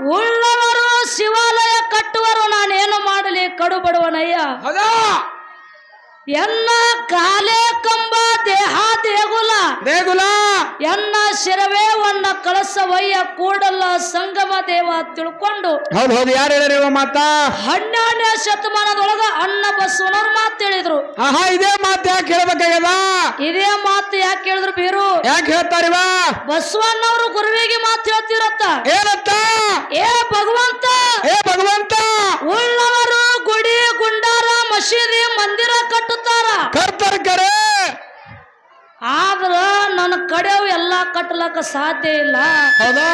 ಉಳ್ಳವರು ಶಿವಾಲಯ ಕಟ್ಟುವರು ನಾನೇನು ಮಾಡಲಿ? ಕಡುಬಡವನಯ್ಯ ಹೌದಾ? ಎನ್ನ ಕಾಲೇ ಕಂಬ ದೇಹ ದೇಗುಲ. ದೇಗುಲ. ಎನ್ನ ಶಿರವೇ ಕಳಸ ಕಳಸವಯ್ಯ ಕೂಡಲ್ಲ ಸಂಗಮ ದೇವ ತಿಳ್ಕೊಂಡು. ಹೌದು ಹೌದು ಯಾರು ಹೇಳಿರಿವ ಮಾತ? ಹನ್ನೆರಡನೇ ಶತಮಾನದೊಳಗ ಅಣ್ಣ ಬಸವನವ್ರು ಮಾತು ಹೇಳಿದ್ರು. ಆಹಾ ಇದೇ ಮಾತು ಯಾಕೆ ಹೇಳ್ಬೇಕಾಗ್ಯದ? ಇದೇ ಮಾತು ಯಾಕೆ ಹೇಳಿದ್ರು ಬೀರು ಯಾಕೆ ಹೇಳ್ತಾರಿವ ಬಸವಣ್ಣವರು ಗುರುವಿಗೆ ಮಾತು ಹೇಳ್ತಿರತ್ತ. ಏನತ್ತ? ಏ ಭಗವಂತ! ಏ ಆದ್ರ ನನ್ನ ಕಡೆ ಎಲ್ಲಾ ಕಟ್ಟಲಕ್ಕ ಸಾಧ್ಯ ಇಲ್ಲ. ಹೌದಾ?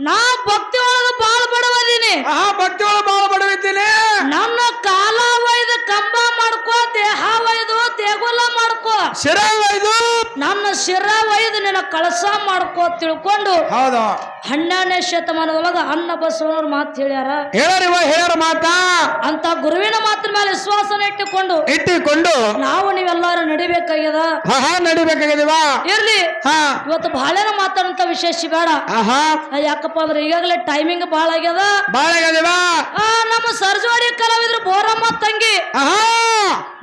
ನಾ ಭಕ್ತಿ ಒಳಗ ಬಾಳ ಬಡವದೀನಿ. ಭಕ್ತಿ ಒಳಗೆ ಬಾಳ ಬಡವಿದ್ದೀನಿ ನನ್ನ ಕಾಲ ಒಯ್ದ ಕಂಬ ಮಾಡ್ಕೋ ದೇಹ ಒಯ್ದು ದೇಗುಲ ಮಾಡ್ಕೋ ಶಿರ ಒಯ್ದು ನನ್ನ ಶಿರ ಒಯ್ದು ನಿನ್ನ ಕಳಸ ಮಾಡ್ಕೋ ತಿಳ್ಕೊಂಡು ಹೌದು. ಹನ್ನೆರಡನೇ ಶತಮಾನದೊಳಗ ಅನ್ನ ಬಸವನವ್ರ ಮಾತು ಹೇಳ್ಯಾರ. ಹೇಳರಿವ ಹೇಳರ ಮಾತ. ಅಂತ ಗುರುವಿನ ಮಾತಿನ ಮೇಲೆ ವಿಶ್ವಾಸನ ಇಟ್ಟುಕೊಂಡು ಇಟ್ಟುಕೊಂಡು ನಾವು ನೀವೆಲ್ಲಾರು ನಡಿಬೇಕಾಗ್ಯದ? ಹಾ ನಡಿಬೇಕಾಗ್ಯದಿವ? ಇರ್ಲಿ. ಹಾ. ಇವತ್ತು ಬಾಳೆನ ಮಾತಾಡಂತ ವಿಶೇಷ ಬೇಡ. ಆಹಾ ಯಾಕಪ್ಪ ಅಂದ್ರೆ ಈಗಾಗಲೇ ಟೈಮಿಂಗ್ ಭಾಳ ಆಗ್ಯದ. ಆಗ್ಯದಿವ ಆ, ನಮ್ಮ ಸರ್ಜವಾಡಿ ಕಲಾವಿದ್ರು ಬೋರಮ್ಮ ತಂಗಿ ಆಹಾ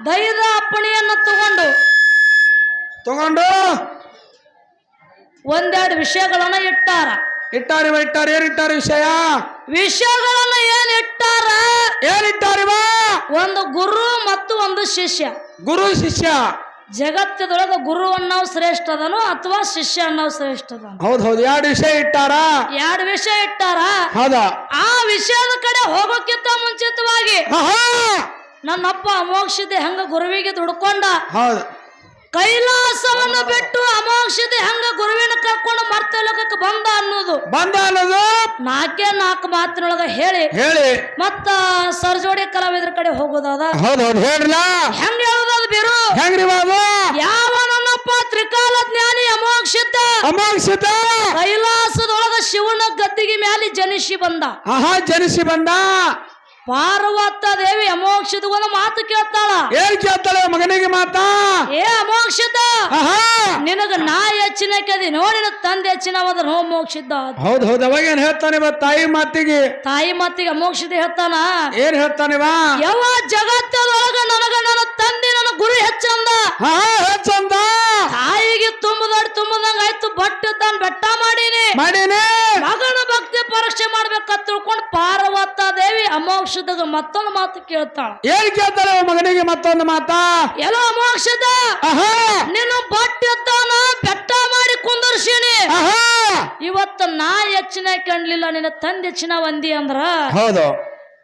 ದೈದ ಅಪ್ಪಣೆಯನ್ನು ತಗೊಂಡು ತಗೊಂಡು ಒಂದೆರಡು ವಿಷಯಗಳನ್ನ ಇಟ್ಟಾರ. ಇಟ್ಟಾರ ಇಟ್ಟಾರ ಏನಿಟ್ಟಾರ ಇಟ್ಟಾರ ವಿಷಯ? ವಿಷಯಗಳನ್ನ ಏನ್ ಇಟ್ಟಾರ? ಏನಿಟ್ಟಾರಿವ ಒಂದು ಗುರು ಮತ್ತು ಒಂದು ಶಿಷ್ಯ. ಗುರು ಶಿಷ್ಯ. ಜಗತ್ತದೊಳಗ ಗುರು ಅನ್ನೋವು ಶ್ರೇಷ್ಠ ಅದನು ಅಥವಾ ಶಿಷ್ಯ ಅನ್ನೋ ಶ್ರೇಷ್ಠ ಅದನು ಹೌದ್ ಹೌದು ಎರಡು ವಿಷಯ ಇಟ್ಟಾರ? ಎರಡು ವಿಷಯ ಇಟ್ಟಾರ? ಹೌದಾ. ಆ ವಿಷಯದ ಕಡೆ ಹೋಗೋಕ್ಕಿಂತ ಮುಂಚಿತವಾಗಿ ನನ್ನಪ್ಪ ಅಮೋಕ್ಷತೆ ಹೆಂಗ ಗುರುವಿಗೆ ದುಡ್ಕೊಂಡ? ಹೌದು. ಕೈಲಾಸವನ್ನು ಬಿಟ್ಟು ಅಮೋಕ್ಷತೆ ಹಂಗ ಗುರುವಿನ ಕರ್ಕೊಂಡು ಮರ್ತ ಲೋಕಕ್ಕೆ ಬಂದ ಅನ್ನೋದು? ಬಂದ ಅನ್ನೋದು? ನಾಲ್ಕೇ ನಾಲ್ಕು ಮಾತಿನೊಳಗ ಹೇಳಿ. ಹೇಳಿ. ಮತ್ತ ಸರ್ಜೋಡಿ ಕಲಾವಿದ್ರ ಕಡೆ ಹೋಗೋದಾದ? ಹೌದ್ ಹೌದು ಹೇಳ್ರಲ್ಲ. ಹೆಂಗ್ ಹೇಳೋದದು ಬಿರು? ಹೆಂಗ್ರಿ ಬಾಬು? ಯಾವ ನನ್ನಪ್ಪ ತ್ರಿಕಾಲ ಜ್ಞಾನಿ ಅಮೋಕ್ಷಿತ ಅಮೋಕ್ಷಿತ ಕೈಲಾಸದೊಳಗ ಶಿವನ ಗದ್ದಿಗೆ ಮ್ಯಾಲೆ ಜನಿಸಿ ಬಂದ. ಆಹಾ ಜನಿಸಿ ಬಂದ. ಪಾರ್ವತ ದೇವಿ ಅಮೋಕ್ಷದ ಒಂದು ಮಾತು ಕೇಳ್ತಾಳ. ಏನ್ ಕೇಳ್ತಾಳೆ ಮಗನಿಗೆ ಮಾತಾ? ಏ ಅಮೋಕ್ಷದ ನಿನಗ ನಾ ಹೆಚ್ಚಿನ ಕದಿ ನೋಡಿನ ತಂದೆ ಹೆಚ್ಚಿನ ನೋ ಮೋಕ್ಷಿದ್ದ ಹೌದ್ ಹೌದು ಅವಾಗ ಏನ್ ಹೇಳ್ತಾನೆ ಬಾ ತಾಯಿ ಮಾತಿಗೆ? ತಾಯಿ ಮಾತಿಗೆ ಅಮೋಕ್ಷದ ಹೇಳ್ತಾನ? ಏನ್ ಹೇಳ್ತಾನೆ ಬಾ ಯಾವ ಜಗತ್ತದೊಳಗ ನನಗ ನನ್ನ ತಂದೆ ನನ್ನ ಗುರು ಹೆಚ್ಚಂದ. ಹಾ ಹೆಚ್ಚಂದ ತಾಯಿಗೆ ತುಂಬದೊಡ್ ತುಂಬದಂಗ ಆಯ್ತು ಬೆಟ್ಟ ಮಾಡೀನಿ. ಮಾಡೀನಿ. ಮಗನ ಭಕ್ತಿ ಪರೀಕ್ಷೆ ಮಾಡ್ಬೇಕಂತ ತಿಳ್ಕೊಂಡು ಪಾರ್ವತ ದೇವಿ ಅಮೋಕ್ಷದಾಗ ಮತ್ತೊಂದು ಮಾತು ಕೇಳ್ತಾಳ. ಏನ್ ಕೇಳ್ತಾಳೆ ಮಗನಿಗೆ ಮತ್ತೊಂದು ಮಾತಾ? ಎಲ್ಲ ಅಮೋಕ್ಷದ ನೀನು ನಿನ್ನ ಬಟ್ ಎತ್ತಾನ ಬೆಟ್ಟ ಮಾಡಿ ಕುಂದರ್ಸೀನಿ. ಇವತ್ತು ನಾ ಹೆಚ್ಚಿನ ಕಂಡ್ಲಿಲ್ಲ ನಿನ್ನ ತಂದೆ ಹೆಚ್ಚಿನ ಒಂದಿ ಅಂದ್ರ. ಹೌದು.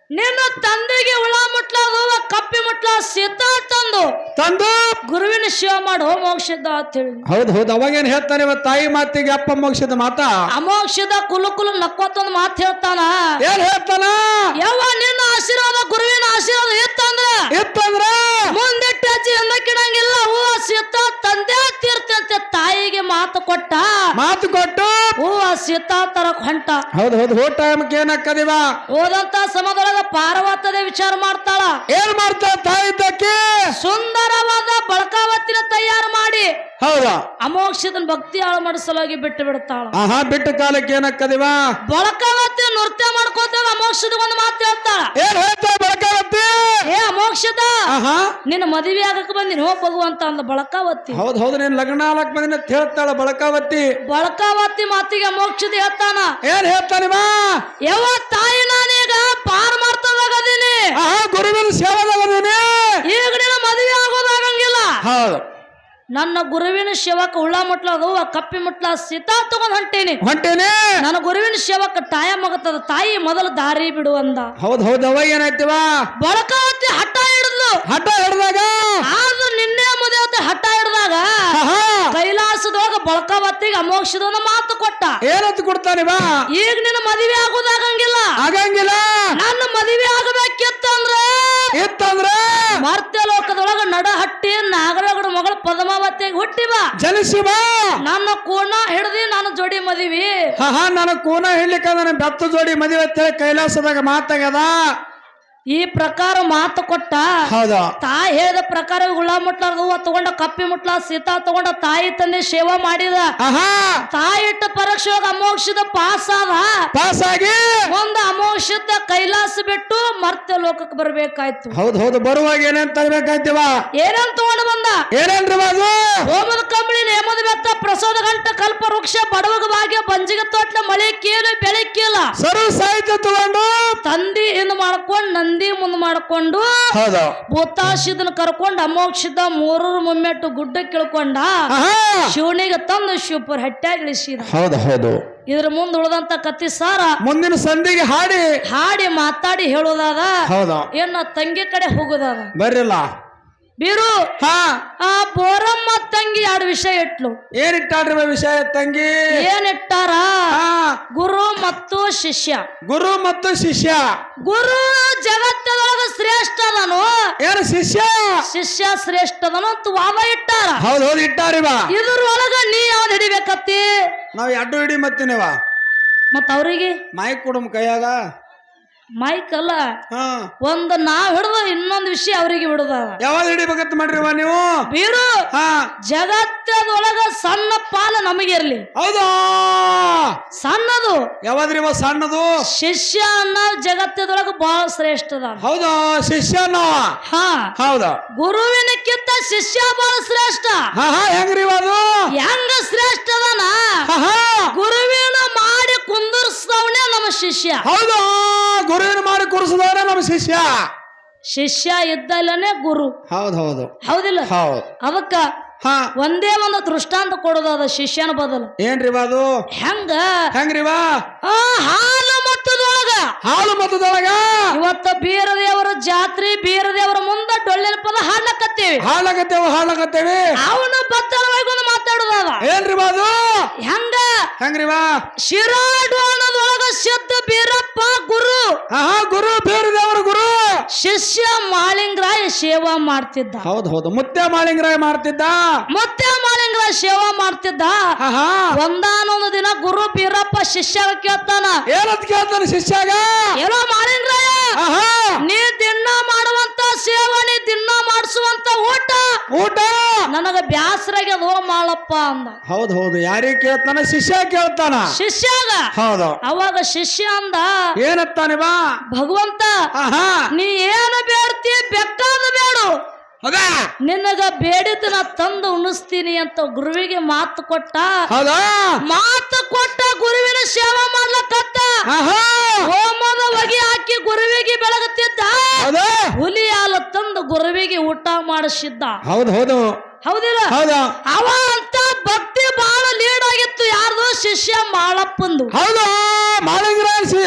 ನಿನ್ನ ತಂದೆಗೆ ಹುಳ ಮುಟ್ಲಾಗುವ ಕಪ್ಪಿ ಮುಟ್ಲ ಸೀತಾ ತಂದು ತಂದು? ಗುರುವಿನ ಶಿವ ಮಾಡಿ ಮೋಕ್ಷದ ಅಂತ ಹೇಳಿ. ಹೌದು ಹೌದು. ಅವಾಗೇನ್ ಹೇಳ್ತಾನೆ ಇವತ್ತು ತಾಯಿ ಮಾತಿಗೆ ಅಪ್ಪ ಮೋಕ್ಷದ ಮಾತಾ? ಅಮೋಕ್ಷದ ಕುಲು ಕುಲು ನಕ್ಕೊತ್ತೊಂದು ಮಾತು ಹೇಳ್ತಾನ. ಏನ್ ಹೇಳ್ತಾನ? ಯಾವ ನಿನ್ನ ಆಶೀರ್ವಾದ ಗುರುವಿನ ಆಶೀರ್ವಾದ ಇತ್ತಂದ್ರ ಇತ್ತಂದ್ರ? ಮುಂದಿಟ್ಟ ಅಜ್ಜಿ ಎಂದಕ್ಕಿಡಂಗಿಲ್ಲ ಹೂವ ಸೀತಾ ತಂದೆ ತೀರ್ತಂತೆ ತಾಯಿಗೆ ಮಾತು ಕೊಟ್ಟ. ಮಾತು ಕೊಟ್ಟು. ಹೂವ ಸೀತಾ ತರಕ್ ಹೊಂಟ. ಹೌದು ಹೌದು ಹೋ ಟೈಮ್ಗೆ ಏನಕ್ಕದಿವ ಹೋದಂತ ಸಮದೊಳಗ ಪಾರ್ವತದೆ ವಿಚಾರ ಮಾಡ್ತಾಳ. ಏನ್ ಮಾಡ್ತಾಳ ತಾಯಿ ಇದ್ದಕ್ಕೆ ಸುಂದರವಾದ ಬಳಕಾವತ್ತಿನ ತಯಾರು ಮಾಡಿ. ಹೌದಾ? ಅಮೋಕ್ಷದ ಭಕ್ತಿ ಹಾಳು ಮಾಡಿಸಲಾಗಿ ಬಿಟ್ಟು ಬಿಡ್ತಾಳ. ಆಹಾ ಬಿಟ್ಟ ಕಾಲಕ್ಕೆ ಏನಕ್ಕದಿವ? ಬಳಕಾವತಿ ನೃತ್ಯ ಮಾಡ್ಕೋತಾಳ ಅಮೋಕ್ಷದ ಒಂದು ಮಾತು ಹೇಳ್ತಾಳ. ಏನ್ ಏ ಅಮೋಕ್ಷದ ಆಹಾ. ನಿನ್ನ ಮದುವೆ ಆಗಕ್ ಬಂದಿನ ಹೋ ಭಗವಂತ ಅಂದ ಬಳಕಾವತಿ ಹೌದ್ ಹೌದು ನೀನ್ ಲಗ್ನ ಆಗಕ್ ಬಂದಿನ ಅಂತ ಹೇಳ್ತಾಳ ಬಳಕಾವತಿ ಬಳಕಾವತಿ ಮಾತಿಗೆ ಅಮೋಕ್ಷದ ಹೇಳ್ತಾನ. ಏನ್ ಹೇಳ್ತಾನಿವ? ಯಾವ ತಾಯಿ ನಾನೀಗ ಪಾರ್ ಮಾಡ್ತದಾಗದೀನಿ ಆಹಾ ಗುರುವಿನ ಸೇವದವನೇನೆ ಈಗ ನಿನ್ನ ಮದುವೆ ಆಗೋದಾಗಂಗಿಲ್ಲ. ಹೌದು. ನನ್ನ ಗುರುವಿನ ಸೇವಕ ಉಳ್ಳಾ ಮುಟ್ಲದು ಆ ಕಪ್ಪಿ ಮುಟ್ಲ ಸೀತಾ ತಗೊಂಡ್ ಹೊಂಟೀನಿ. ಹೊಂಟೇನೆ? ನನ್ನ ಗುರುವಿನ ಸೇವಕ ತಾಯ ಮಗತದ ತಾಯಿ ಮೊದಲು ದಾರಿ ಬಿಡು ಅಂದ. ಹೌದು ಹೌದು ಬಳಕ ಏನಾಯ್ತಿವ ಬಳಕಾವತಿ ಹಠ ಹಿಡಿದ್ಲು. ಹಠ ಹಿಡ್ದಾಗ? ಬಳಕಾವತಿಗೆ ಅಮೋಕ್ಷದ ಮಾತು ಕೊಟ್ಟ. ಏನಂತ ಬಾ. ಈಗ ನಿನ್ನ ಮದುವೆ ಆಗೋದಾಗಂಗಿಲ್ಲ ಆಗಂಗಿಲ್ಲ. ನನ್ನ ಮದುವೆ ಆಗಬೇಕಿತ್ತಂದ್ರ ಇತ್ತಂದ್ರ ಮರ್ತ್ಯ ಲೋಕದೊಳಗ ನಡಹಟ್ಟಿ ನಾಗರಗಡ ಮಗಳ ಪದ್ಮಾವತಿಗೆ ಹುಟ್ಟಿ ಬಾ. ಜನಿಸಿ ಬಾ. ನನ್ನ ಕೋಣ ಹಿಡ್ದಿ ನಾನು ಜೋಡಿ ಮದುವೆ. ಹಾ ನನ್ನ ಕೋಣ ಹಿಡ್ಲಿಕ್ಕೆ ನನ್ನ ಬೆತ್ತ ಜೋಡಿ ಮದುವೆ ಅಂತ ಹೇಳಿ ಕೈಲಾಸದಾಗ ಮಾತಾಗ್ಯದ. ಈ ಪ್ರಕಾರ ಮಾತು ಕೊಟ್ಟ ಹೌದು. ತಾಯಿ ಹೇಳಿದ ಪ್ರಕಾರ ಗುಳ ಮುಟ್ಲಾರ್ದು ಹೂವ ತಗೊಂಡ ಕಪ್ಪಿ ಮುಟ್ಲ ಸೀತಾ ತಗೊಂಡ ತಾಯಿ ತಂದೆ ಸೇವಾ ಮಾಡಿದ. ತಾಯಿ ಇಟ್ಟ ಪರೀಕ್ಷೆ ಅಮೋಕ್ಷದ ಪಾಸ್ ಆದ ಪಾಸ್ ಆಗಿ ಒಂದು ಅಮೋಕ್ಷದ ಕೈಲಾಸ ಬಿಟ್ಟು ಮರ್ತ್ಯ ಲೋಕಕ್ಕೆ ಬರ್ಬೇಕಾಯ್ತು. ಹೌದು ಹೌದು. ಬರುವಾಗ ಏನೇನ್ ತರಬೇಕಾಯ್ತಿವ? ಏನೇನ್ ತಗೊಂಡು ಬಂದ? ಏನೇನ್ರಿ ಬಾಜು ಬೆತ್ತ ಪ್ರಸಾದ ಗಂಟ ಕಲ್ಪ ವೃಕ್ಷ ಬಡವಗ ಭಾಗ್ಯ ಬಂಜಿಗೆ ತೋಟ್ಲ ಮಳೆ ಕೇಳು ಬೆಳೆ ಕೇಳ ಸರ್ವ ಸಾಹಿತ್ಯ ತಗೊಂಡು. ತಂದಿ ಹಿಂದ್ ಮಾಡ್ಕೊಂಡು ನಂದಿ ಮುಂದ್ ಮಾಡ್ಕೊಂಡು ಹೌದು. ಭೂತಾಶಿದನ್ ಕರ್ಕೊಂಡು ಅಮೋಕ್ಷದ ಮೂರರು ಮುಮ್ಮೆಟ್ಟು ಗುಡ್ಡ ಕಿಳ್ಕೊಂಡ ಶಿವನಿಗೆ ತಂದು ಶಿವಪುರ ಹಟ್ಟ್ಯಾಗ ಇಳಿಸಿದ. ಹೌದು ಹೌದು. ಇದ್ರ ಮುಂದ್ ಉಳದಂತ ಕತ್ತಿ ಸಾರ ಮುಂದಿನ ಸಂಧಿಗೆ ಹಾಡಿ. ಹಾಡಿ ಮಾತಾಡಿ ಹೇಳೋದಾದ. ಹೌದಾ. ಏನ ತಂಗಿ ಕಡೆ ಹೋಗೋದಾದ. ಬರ್ರಿಲ್ಲ. ಬೀರು. ಹಾ. ಆ ಬೋರಮ್ಮ ತಂಗಿ ಎರಡು ವಿಷಯ ಇಟ್ಲು. ಏನಿಟ್ಟಾಡ್ರಿ ವಿಷಯ ತಂಗಿ? ಏನಿಟ್ಟಾರ? ಗುರು ಮತ್ತು ಶಿಷ್ಯ. ಗುರು ಮತ್ತು ಶಿಷ್ಯ. ಗುರು ಜಗತ್ತದೊಳಗ ಶ್ರೇಷ್ಠ ಅದನು. ಏನು ಶಿಷ್ಯ? ಶಿಷ್ಯ ಶ್ರೇಷ್ಠ ಅದನು ಅಂತ ವಾದ ಇಟ್ಟಾರ. ಹೌದು ಹೌದು ಇಟ್ಟಾರಿ ಬಾ. ಇದ್ರೊಳಗ ನೀ ಯಾವ್ದು ಹಿಡಿಬೇಕತ್ತಿ? ನಾವ್ ಎರಡು ಹಿಡಿ ಮತ್ತಿನವ. ಮತ್ತ ಅವ್ರಿಗೆ? ಮೈಕ್ ಕೊಡಮ್ ಕೈಯಾಗ. ಮೈಕ್ ಅಲ್ಲ ಹಾ. ಒಂದು ನಾವ್ ಹಿಡ್ದ ಇನ್ನೊಂದು ವಿಷಯ ಅವರಿಗೆ ಹಿಡ್ದ ಯಾವಾಗ ಹಿಡಿಬೇಕಂತ ಮಾಡ್ರಿವ ನೀವು? ಬೀರು ಹಾ. ಜಗತ್ತದೊಳಗ ಸಣ್ಣ ಪಾಲ ನಮಗಿರ್ಲಿ ಹೌದಾ? ಸಣ್ಣದು. ಯಾವಾದ್ರಿವ ಸಣ್ಣದು? ಶಿಷ್ಯ ಅನ್ನೋ ಜಗತ್ತದೊಳಗ ಬಹಳ ಶ್ರೇಷ್ಠ ಅದ. ಹೌದಾ? ಶಿಷ್ಯ ನಾವ ಹಾ. ಹೌದಾ? ಗುರುವಿನಕ್ಕಿಂತ ಶಿಷ್ಯ ಬಹಳ ಶ್ರೇಷ್ಠ. ಹಾ ಹಾ ಹೆಂಗ್ರಿವ ಅದು? ಹೆಂಗ ಶ್ರೇಷ್ಠ ಅದನ? ಹಾ ಹಾ. ಗುರುವಿನ ಮಾಡಿ ಕುಂದಿರ್ಸವನೇ ನಮ್ಮ ಶಿಷ್ಯ. ಹೌದಾ? ಗುರುವಿನ ಮಾಡಿ ಕೂರಿಸಿದವರೇ ನಮ್ಮ ಶಿಷ್ಯ. ಶಿಷ್ಯ ಇದ್ದಲ್ಲೇ ಗುರು. ಹೌದು ಹೌದು. ಹೌದಿಲ್ಲ? ಹೌದು. ಅವಕ್ಕ ಹಾ. ಒಂದೇ ಒಂದು ದೃಷ್ಟಾಂತ ಕೊಡೋದಾದ ಶಿಷ್ಯನ ಬದಲು. ಬಾ ಅದು? ಹೆಂಗ? ಹೆಂಗ್ರಿ ಆ ಹಾಲು ಮತ್ತದೊಳಗ. ಹಾಲು ಮತದೊಳಗ ಇವತ್ತು ಬೀರದೇವರ ಜಾತ್ರೆ ಬೀರದೇವರ ಮುಂದ ಡೊಳ್ಳಿನ ಪದ ಹಾಡ್ಲಕತ್ತೀವಿ. ಹಾಲು ಹಾಳಾಗತ್ತೇವಿ ಅವನು ಬತ್ತಳವಾಗಿ ಏನ್ರಿ ಬಾದು? ಹೆಂಗ? ಬಾ? ಶಿರಾಡೋಣದೊಳಗ ಸಿದ್ಧ ಬೀರಪ್ಪ ಗುರು. ಹಾ ಗುರು ಗುರು. ಶಿಷ್ಯ ಮಾಲಿಂಗರಾಯ ಸೇವಾ ಮಾಡ್ತಿದ್ದ. ಹೌದು ಹೌದು. ಮುತ್ತೆ ಮಾಲಿಂಗರಾಯ ಮಾಡ್ತಿದ್ದ? ಮುತ್ತೆ ಮಾಳಿಂಗರಾಯ ಸೇವಾ ಮಾಡ್ತಿದ್ದ. ಒಂದಾನೊಂದು ದಿನ ಗುರು ಬೀರಪ್ಪ ಶಿಷ್ಯ ಕೇಳ್ತಾನ. ಏನಂತ ಕೇಳ್ತಾನ ಶಿಷ್ಯಾಗ? ಏನೋ ಮಾಳಿಂಗರಾಯ? ನೀ ದಿನ ಮಾಡುವಂತ ಸೇವಾ ನೀ ದಿನ ಮಾಡಿಸುವಂತ ಊಟ. ಊಟ? ನನಗ ಬ್ಯಾಸರಾಗ್ಯದೋ ಮಾಳಪ್ಪ ಅಂದ. ಹೌದು ಹೌದು. ಯಾರಿಗೆ ಕೇಳ್ತಾನ ಶಿಷ್ಯ ಕೇಳ್ತಾನ. ಶಿಷ್ಯಾಗ? ಹೌದು. ಅವಾಗ ಶಿಷ್ಯ ಅಂದ ಏನತ್ತಾನೆ ಬಾ. ಭಗವಂತ ಹಾ ಹಾ ನೀ ಏನು ಬೇಡ್ತಿ? ಬೆಕ್ಕಾದ ಬೇಡು. ಹೌದಾ ನಿನಗ ಬೇಡಿದ ನಾ ತಂದು ಉಣಿಸ್ತೀನಿ ಅಂತ ಗುರುವಿಗೆ ಮಾತು ಕೊಟ್ಟ. ಹೌದಾ? ಮಾತು ಕೊಟ್ಟ ಗುರುವಿನ ಸೇವಾ ಮಾಡ್ಲಕತ್ತ. ಆಹಾ. ಹೋಮದ ಹೊಗೆ ಹಾಕಿ ಗುರುವಿಗೆ ಬೆಳಗುತ್ತಿದ್ದ. ಹೌದಾ. ಹುಲಿ ಹಾಲು ತಂದು ಗುರುವಿಗೆ ಊಟ ಮಾಡಿಸಿದ್ದ. ಹೌದು ಹೌದು. ಹೌದಿಲ್ಲ? ಹೌದಾ. ಅವ ಅಂತ ಭಕ್ತಿ ಬಹಳ ಲೀಡ್ ಆಗಿತ್ತು. ಯಾರ್ದು ಶಿಷ್ಯ ಮಾಳಪ್ಪಂದು. ಹೌದಾ. ಮಾಳಿಂಗ್ರ ಶಿ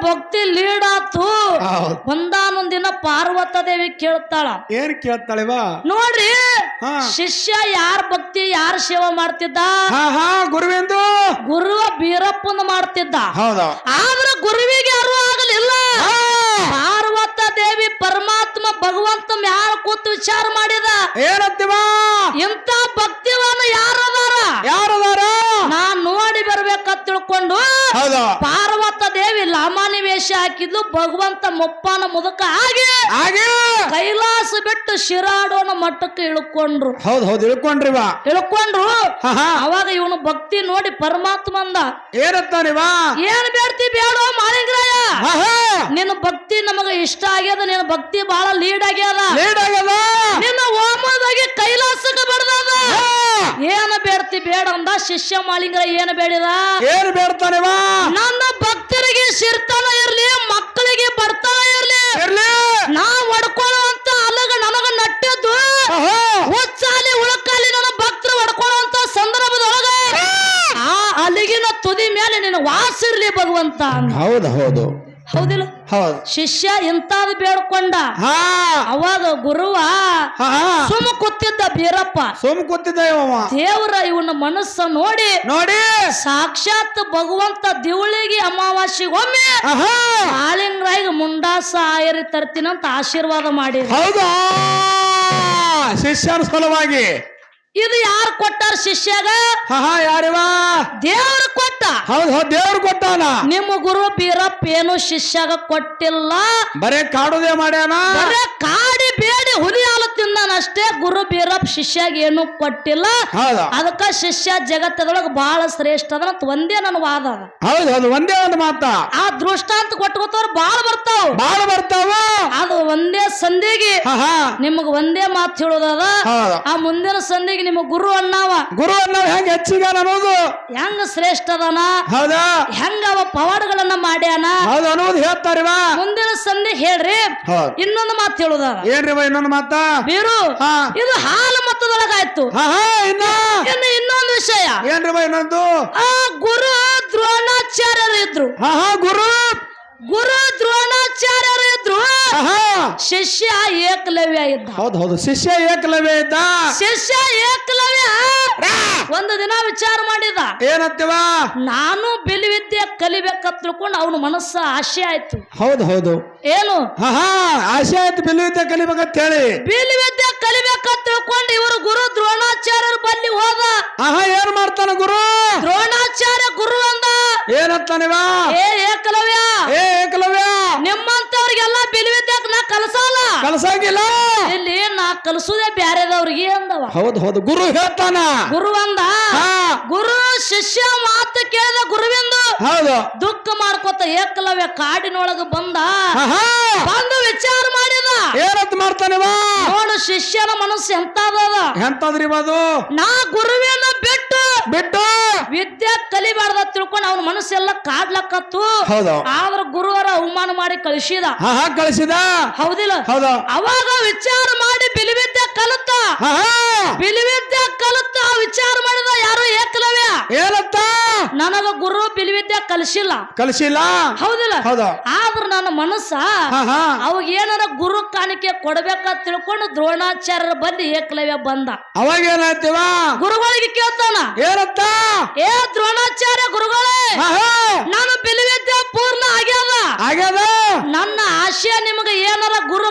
ಭಕ್ತಿ ಲೀಡ್ ಆತು. ಹೌದು. ಒಂದಾನೊಂದ್ ದಿನ ಪಾರ್ವತ ದೇವಿ ಕೇಳ್ತಾಳ. ಏನ್ ಕೇಳ್ತಾಳೆ ನೋಡ್ರಿ ಶಿಷ್ಯ ಯಾರ ಭಕ್ತಿ ಯಾರ ಸೇವಾ ಮಾಡ್ತಿದ್ದ? ಗುರುವಿಂದು. ಗುರುವ ಬೀರಪ್ಪನ ಮಾಡ್ತಿದ್ದ. ಹೌದಾ. ಆದ್ರ ಗುರುವಿಗೆ ಯಾರು ಆಗಲಿಲ್ಲ. ದೇವಿ ಪರಮಾತ್ಮ ಭಗವಂತ ಮ್ಯಾಲ ಕೂತು ವಿಚಾರ ಮಾಡಿದ. ಏನಂತೀವ? ಇಂತ ಭಕ್ತಿವನ್ನ ಯಾರದಾರ? ಯಾರದಾರ? ನಾ ನೋಡಿ ಬರ್ಬೇಕಂತ ತಿಳ್ಕೊಂಡು ಹೌದಾ. ಪಾರ್ವತ ದೇವಿ ಲಾಮಾನಿ ವೇಷ ಹಾಕಿದ್ಲು ಭಗವಂತ ಮುಪ್ಪಾನ ಮುದುಕ ಆಗಿ ಹಾಗೆ ಕೈಲಾಸ ಬಿಟ್ಟು ಶಿರಾಡೋನ ಮಟ್ಟಕ್ಕೆ ಇಳ್ಕೊಂಡ್ರು. ಹೌದು ಹೌದು ಇಳ್ಕೊಂಡ್ರಿ. ಬಾ ಇಳ್ಕೊಂಡ್ರು ಅವಾಗ ಇವನು ಭಕ್ತಿ ನೋಡಿ ಪರಮಾತ್ಮ ಅಂದ. ಏನಂತಾನೆ ಬಾ ಏನ್ ಬೇಡ್ತಿ ಬೇಡೋ ಮಾಳಿಂಗ್ರಾಯ? ನಿನ್ನ ಭಕ್ತಿ ನಮಗ ಇಷ್ಟ ಆಗ್ಯದ ನಿನ್ನ ಭಕ್ತಿ ಬಹಳ ಲೀಡ್ ಆಗ್ಯದ ಲೀಡ್ ಆಗ್ಯದ ನಿನ್ನ ಹೋಮದಾಗಿ ಕೈಲಾಸಕ್ಕೆ ಬಡದ. ಏನ ಬೇಡ್ತಿ ಬೇಡ ಅಂದ ಶಿಷ್ಯ ಮಾಲಿಂಗ ಏನು ಬೇಡಿದ? ಏನು ಬೇಡ್ತಾನೆ ನನ್ನ ಭಕ್ತರಿಗೆ ಶಿರ್ತನ ಇರ್ಲಿ ಮಕ್ಕಳಿಗೆ ಬರ್ತಾನ ಇರ್ಲಿ. ಇರ್ಲಿ. ನಾ ಹೊಡ್ಕೊಳ್ಳುವಂತ ಅಲಗ ನನಗ ನಟ್ಟಿದ್ದು. ಹುಚ್ಚಾಲಿ ಉಳಕಾಲಿ ನನ್ನ ಭಕ್ತರು ಹೊಡ್ಕೊಳ್ಳುವಂತ ಸಂದರ್ಭದೊಳಗ ಆ ಅಲಿಗಿನ ತುದಿ ಮೇಲೆ ನಿನ್ನ ವಾಸಿರ್ಲಿ ಭಗವಂತ. ಹೌದು ಹೌದು. ಹೌದಿಲ್ಲ? ಹೌದು. ಶಿಷ್ಯ ಇಂತಾದ್ ಬೇಡ್ಕೊಂಡ. ಹಾ. ಅವಾಗ ಗುರುವ ಸುಮ್ ಕೂತಿದ್ದ ಬೀರಪ್ಪ. ಸುಮ್ ಕೂತಿದ್ದ ಇವ ದೇವರ ಇವನ ಮನಸ್ಸ ನೋಡಿ ನೋಡಿ. ಸಾಕ್ಷಾತ್ ಭಗವಂತ ದಿವಳಿಗೆ ಅಮಾವಾಸ್ಯೆಗೊಮ್ಮೆ ಆಹಾ. ಆಳಿಂಗ್ರಾಯಿಗೆ ಮುಂಡಾಸ ಆಯರಿ ತರ್ತೀನಂತ ಆಶೀರ್ವಾದ ಮಾಡಿ ಹೌದಾ? ಶಿಷ್ಯನ ಸಲುವಾಗಿ. ಇದು ಯಾರು ಕೊಟ್ಟಾರ ಶಿಷ್ಯಾಗ? ಯಾರಿವಾ? ದೇವ್ರು ಕೊಟ್ಟ. ಹೌದು ಹೌದು ದೇವ್ರು ಕೊಟ್ಟಾನ. ನಿಮ್ಮ ಗುರು ಬೀರಪ್ಪ ಏನು ಶಿಷ್ಯಾಗ ಕೊಟ್ಟಿಲ್ಲ? ಬರೇ ಕಾಡುದೇ ಮಾಡ್ಯಾನ? ಬರೇ ಕಾಡಿ ಬೇಡಿ ಹುಲಿ ಹಾಲು ತಿಂದಾನ ಅಷ್ಟೇ ಗುರು ಶಿಷ್ಯಾಗ ಏನು ಕೊಟ್ಟಿಲ್ಲ. ಹೌದ. ಅದಕ್ಕ ಶಿಷ್ಯ ಜಗತ್ತದೊಳಗ ಬಹಳ ಶ್ರೇಷ್ಠ ಅದ ಒಂದೇ ನನ್ನ ವಾದ ಹೌದ್ ಹೌದು ಒಂದೇ ಒಂದು ಮಾತ. ಆ ದೃಷ್ಟಾಂತ ಕೊಟ್ಕೋತವ್ರು ಬಾಳ ಬರ್ತಾವ. ಬಾಳ ಬರ್ತಾವ. ಅದು ಒಂದೇ ಸಂಧಿಗೆ ನಿಮಗ ಒಂದೇ ಮಾತು ಹೇಳೋದದ. ಆ ಮುಂದಿನ ಸಂಧಿಗೆ ನಿಮ್ಮ ಗುರು ಅಣ್ಣಾವ ಗುರು ಅಣ್ಣಾವ ಹೆಂಗ ಹೆಚ್ಚಿಗೆ ಅನ್ನೋದು? ಹೆಂಗ ಶ್ರೇಷ್ಠ ಅದನ? ಹೌದಾ. ಹೆಂಗ ಅವ ಪವಾಡಗಳನ್ನ ಮಾಡ್ಯಾನ? ಹೌದು ಅನ್ನೋದು ಹೇಳ್ತಾರಿವ ಮುಂದಿನ ಸಂಧಿ ಹೇಳ್ರಿ. ಇನ್ನೊಂದು ಮಾತು ಹೇಳುದ ಏನ್ರಿ ಇನ್ನೊಂದು ಮಾತಾ. ಬೀರು ಹಾ. ಇದು ಹಾಲು ಮತದೊಳಗಾಯ್ತು ಹಾ ಹಾ ಇನ್ನ? ಇನ್ನು ಇನ್ನೊಂದು ವಿಷಯ. ಏನ್ರಿ ಇನ್ನೊಂದು? ಆ ಗುರು ದ್ರೋಣಾಚಾರ್ಯರು ಇದ್ರು. ಗುರು. ಗುರು ದ್ರೋಣಾಚಾರ್ಯರು ಇದ್ರು. ಶಿಷ್ಯ ಏಕಲವ್ಯ ಇದ್ದ. ಹೌದ್ ಹೌದು ಶಿಷ್ಯ ಏಕಲವ್ಯ ಇದ್ದ. ಶಿಷ್ಯ ಏಕಲವ್ಯ. ಒಂದು ದಿನ ವಿಚಾರ ಮಾಡಿದ. ಏನಂತೀವ? ನಾನು ಬಿಲ್ವಿದ್ಯೆ ಕಲಿಬೇಕಂತ ತಿಳ್ಕೊಂಡು ಅವನ ಮನಸ್ಸ ಆಶೆ ಆಯ್ತು. ಹೌದು ಹೌದು. ಏನು? ಆಶೆ ಆಸೆ ಆಯ್ತು ಬಿಲ್ವಿದ್ಯೆ ಕಲಿಬೇಕಂತ ಹೇಳಿ. ಬಿಲ್ವಿದ್ಯೆ ಕಲಿಬೇಕಂತ ತಿಳ್ಕೊಂಡು ಇವರು ಗುರು ದ್ರೋಣಾಚಾರ್ಯರ ಬಲ್ಲಿ ಹೋದ. ಆಹಾ ಏನ್ ಮಾಡ್ತಾನ ಗುರು? ದ್ರೋಣಾಚಾರ್ಯ ಗುರು ಅಂದ. ಏನಂತಾನಿವ? ಏ ಏಕಲವ್ಯ. ಏ ಏಕಲವ್ಯ ನಿಮ್ಮಂತವ್ರಿಗೆಲ್ಲ ಬಿಲ್ವಿದ್ದಾಗ ನಾ ಕಲಸಲ್ಲ. ಕಲಸಂಗಿಲ್ಲ? ಇಲ್ಲಿ ನಾ ಕಲಸುದೇ ಬ್ಯಾರೆದವ್ರಿಗೆ. ಹೌದು ಹೌದು. ಗುರು ಹೇಳ್ತಾನ. ಗುರು ಅಂದ? ಹಾ. ಗುರು ಶಿಷ್ಯ ಮಾತು ಕೇಳಿದ ಗುರುವಿಂದು ಹೌದು. ದುಃಖ ಮಾಡ್ಕೋತ ಏಕಲವ್ಯ ಕಾಡಿನೊಳಗ ಬಂದ. ಬಂದು ವಿಚಾರ ಮಾಡಿದ. ಏನಂತ ಮಾಡ್ತಾನೆ ನೋಡು ಶಿಷ್ಯನ ಮನಸ್ಸು ಎಂತದ ಎಂತಾದ್ರಿ ಅದು? ನಾ ಗುರುವಿನ ಬಿಟ್ಟು ಬಿಟ್ಟು. ವಿದ್ಯೆ ಕಲಿಬಾರ್ದ ತಿಳ್ಕೊಂಡು ಅವನ ಮನಸ್ಸೆಲ್ಲ ಕಾಡ್ಲಕ್ಕತ್ತು ಹೌದು. ಆದ್ರ ಗುರುವರ ಅವಮಾನ ಮಾಡಿ ಕಳಿಸಿದ. ಕಳಿಸಿದ. ಹೌದಿಲ್ಲ? ಹೌದು. ಅವಾಗ ವಿಚಾರ ಮಾಡಿ ಬಿಲಿವಿದ್ಯೆ ಕಲಿತ ಹಾ ಹಾ ಬಿಲಿವಿದ್ಯೆ ಕಲುತ್ತ? ವಿಚಾರ ಮಾಡಿದ ಯಾರು ಏಕಲವ್ಯ? ಏನತ್ತ ನನಗ ಗುರು ಬಿಲಿವಿದ್ಯೆ ಕಲಿಸಿಲ್ಲ. ಕಲಿಸಿಲ್ಲ? ಹೌದಿಲ್ಲ? ಹೌದು. ಆದ್ರ ನನ್ನ ಮನಸ್ಸ ಅವಾಗ ಏನಾರ ಗುರು ಕಾಣಿಕೆ ಕೊಡ್ಬೇಕಂತ ತಿಳ್ಕೊಂಡು ದ್ರೋಣಾಚಾರ್ಯರ ಬಂದು ಏಕಲವ್ಯ ಬಂದ. ಅವಾಗ ಏನಾಯ್ತಿವ? ಗುರುಗಳಿಗೆ ಕೇಳ್ತಾನ. ಏನತ್ತ ಏ ದ್ರೋಣಾಚಾರ್ಯ ಗುರುಗಳೇ ಹಾ ಹಾ ನಾನು ಬಿಲಿವಿದ್ಯೆ ಪೂರ್ಣ ಆಗ್ಯಾದ ಆಗ್ಯದ ನನ್ನ ಆಶಯ ನಿಮಗೆ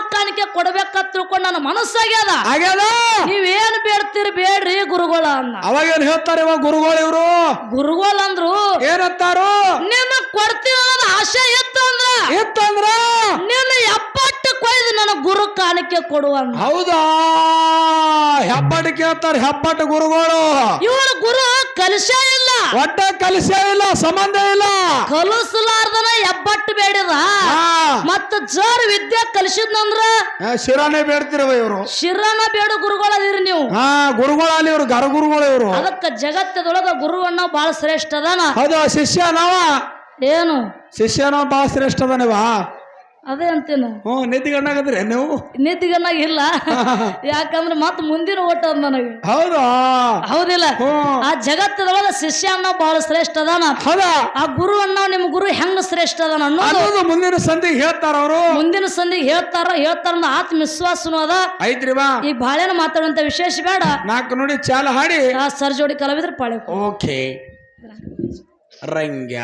ಗುರು ಕಾಣಿಕೆ ಕೊಡ್ಬೇಕಂತ ತಿಳ್ಕೊಂಡು ನನ್ನ ಮನಸ್ಸಾಗ್ಯದ. ಆಗ್ಯದ? ನೀವೇನ್ ಬೇಡ್ತೀರಿ ಬೇಡ್ರಿ ಗುರುಗಳ ಅನ್ನ. ಅವಾಗ ಏನ್ ಹೇಳ್ತಾರೆ ಇವ ಗುರುಗಳು ಇವ್ರು? ಗುರುಗಳು ಅಂದ್ರು ಏನಂತಾರು ನಿನ್ನ ಅನ್ನೋದು ಆಶೆ ಇತ್ತು ಅಂದ್ರ. ಇತ್ತಂದ್ರ ನಿನ್ನ ಎಪ್ಪಟ್ಟು ಕೊಯ್ದು ನನ್ನ ಗುರು ಕಾಣಿಕೆ ಕೊಡುವ ಹೌದಾ? ಹೆಬ್ಬಟ್ಟು ಕೇಳ್ತಾರೆ ಹೆಬ್ಬಟ್ಟು ಗುರುಗಳು. ಇವರು ಗುರು ಕಲಿಸೇ ಇಲ್ಲ. ಒಟ್ಟ ಕಲಿಸೇ ಇಲ್ಲ ಸಂಬಂಧ ಇಲ್ಲ. ಕಲಿಸಲಾರ್ದನ ಎಬ್ಬಟ್ಟು ಬೇಡಿದ. ಮತ್ತ ಜರ್ ವಿದ್ಯೆ ಕಲಿಸಿದ್ನಂದ್ರ ಶಿರಾನೇ ಬೇಡ್ತಿರವ ಇವರು. ಶಿರಾನ ಬೇಡ ಗುರುಗಳದಿರಿ ನೀವು. ಹಾ ಗುರುಗಳಲ್ಲಿ ಇವ್ರು ಗರ ಗುರುಗಳು ಇವರು. ಅದಕ್ಕ ಜಗತ್ತದೊಳಗ ಗುರುವನ್ನ ಬಹಳ ಶ್ರೇಷ್ಠ ಅದಾನ. ಹೌದು ಶಿಷ್ಯ ನಾವ ಏನು? ಶಿಷ್ಯನ ಬಹಳ ಶ್ರೇಷ್ಠ ಅದಾನಿವ ಅದೇ ಅಂತೇನು. ಹ್ಞೂ ನಿದ್ದಿಗಣ್ಣಾಗದ್ರಿ ನೀವು? ನಿದ್ದಿಗನ್ನಾಗ ಇಲ್ಲ ಯಾಕಂದ್ರೆ ಮತ್ತೆ ಮುಂದಿನ ಓಟ ಅದ ನನಗೆ. ಹೌದಾ? ಹೌದಿಲ್ಲ. ಆ ಜಗತ್ತದೊಳಗ ಶಿಷ್ಯ ಅನ್ನೋ ಬಹಳ ಶ್ರೇಷ್ಠ ಅದಾನ. ಹೌದಾ? ಆ ಗುರು ಅನ್ನೋ ನಿಮ್ ಗುರು ಹೆಂಗ ಶ್ರೇಷ್ಠ ಅದಾನ ಅನ್ನೋದು ಮುಂದಿನ ಸಂಧಿಗೆ ಹೇಳ್ತಾರ ಅವರು. ಮುಂದಿನ ಸಂದಿಗೆ ಹೇಳ್ತಾರ ಹೇಳ್ತಾರ ಆತ್ಮವಿಶ್ವಾಸನು ಅದ. ಐತ್ರಿವಾ ಈಗ ಬಾಳೆನ ಮಾತಾಡುವಂತ ವಿಶೇಷ ಬೇಡ. ನಾಲ್ಕು ನೋಡಿ ಚಾಲ ಹಾಡಿ. ಆ ಸರ್ ಜೋಡಿ ಕಲಾವಿದ್ರ ಪಾಳೆ ಓಕೆ. ರಂಗ್ಯ.